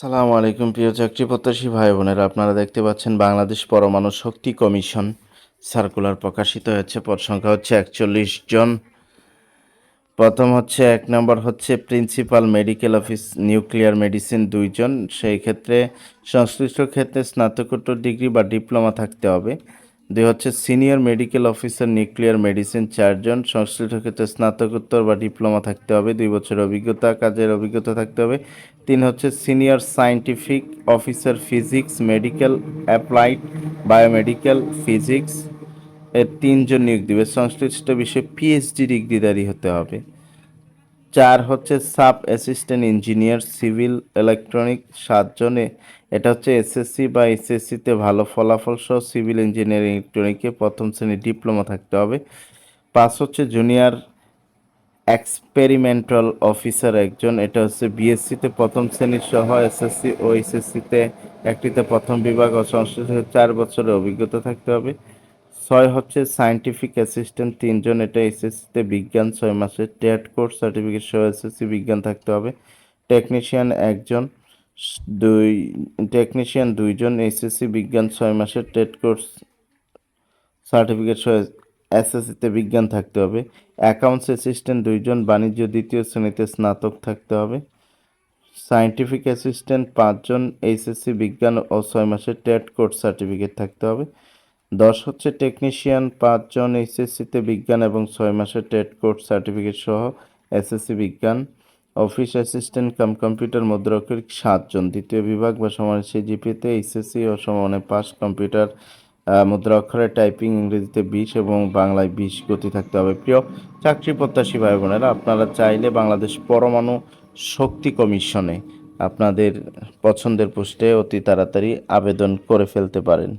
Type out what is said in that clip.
সালামু আলাইকুম, প্রিয় চাকরি প্রত্যাশী ভাই বোনেরা। আপনারা দেখতে পাচ্ছেন বাংলাদেশ পরমাণু শক্তি কমিশন। সার্কুলার প্রকাশিত হয়েছে, পদ সংখ্যা হচ্ছে একচল্লিশ জন। প্রথম হচ্ছে, এক নম্বর হচ্ছে principal medical office, nuclear medicine দুইজন সেই ক্ষেত্রে সংশ্লিষ্ট ক্ষেত্রে স্নাতকোত্তর ডিগ্রি বা ডিপ্লোমা থাকতে হবে। দুই হচ্ছে senior medical officer, nuclear medicine চারজন, সংশ্লিষ্ট ক্ষেত্রে স্নাতকোত্তর বা ডিপ্লোমা থাকতে হবে, দুই বছরের অভিজ্ঞতা, কাজের অভিজ্ঞতা থাকতে হবে। তিন হচ্ছে senior scientific officer physics, medical applied biomedical physics এর তিনজন নিয়োগ দিবে। সংশ্লিষ্ট বিষয়ে পিএইচডি ডিগ্রিধারী হতে হবে। চার হচ্ছে sub assistant engineer, civil electronic সাতজনে এটা হচ্ছে এসএসসি বা এসএসসিতে ভালো ফলাফল সহ সিভিল ইঞ্জিনিয়ারিং ইলেকট্রনিকে প্রথম শ্রেণির ডিপ্লোমা থাকতে হবে। পাঁচ হচ্ছে জুনিয়র এক্সপেরিমেন্টাল অফিসার একজন। এটা হচ্ছে বিএসসিতে প্রথম শ্রেণির সহ এসএসসি ও এসএসসিতে একটিতে প্রথম বিভাগ ও সংশ্লিষ্ট চার বছরের অভিজ্ঞতা থাকতে হবে। ছয় হচ্ছে সায়েন্টিফিক অ্যাসিস্ট্যান্ট তিনজন এটা এসএসসিতে বিজ্ঞান, ছয় মাসের টেট কোর্স সার্টিফিকেট সহ এসএসসি বিজ্ঞান থাকতে হবে। টেকনিশিয়ান একজন। দুই টেকনিশিয়ান দুইজন এসএসসি বিজ্ঞান ছয় মাসের টেট কোর্স সার্টিফিকেট সহ এসএসসিতে বিজ্ঞান থাকতে হবে। অ্যাকাউন্টস অ্যাসিস্ট্যান্ট দুইজন, বাণিজ্য দ্বিতীয় শ্রেণীতে স্নাতক থাকতে হবে। সায়েন্টিফিক অ্যাসিস্ট্যান্ট পাঁচজন এইচএসসি বিজ্ঞান ও ছয় মাসের টেট কোর্স সার্টিফিকেট থাকতে হবে। দশ হচ্ছে টেকনিশিয়ান পাঁচজন এইচএসসিতে বিজ্ঞান এবং ছয় মাসের টেট কোর্স সার্টিফিকেট সহ এসএসসি বিজ্ঞান। অফিস অ্যাসিস্ট্যান্ট, কাম, কম্পিউটার মুদ্রাক্ষরিক সাতজন। দ্বিতীয় বিভাগ বা সমানের সিজিপিতে এইচএসসি ও সমানে পাস কম্পিউটার মুদ্রা অক্ষরে টাইপিং ইংরেজিতে বিশ এবং বাংলায় বিশ গতি থাকতে হবে। প্রিয় চাকরি প্রত্যাশী ভাই বোনেরা আপনারা চাইলে বাংলাদেশ পরমাণু শক্তি কমিশনে আপনাদের পছন্দের পোস্টে অতি তাড়াতাড়ি আবেদন করে ফেলতে পারেন।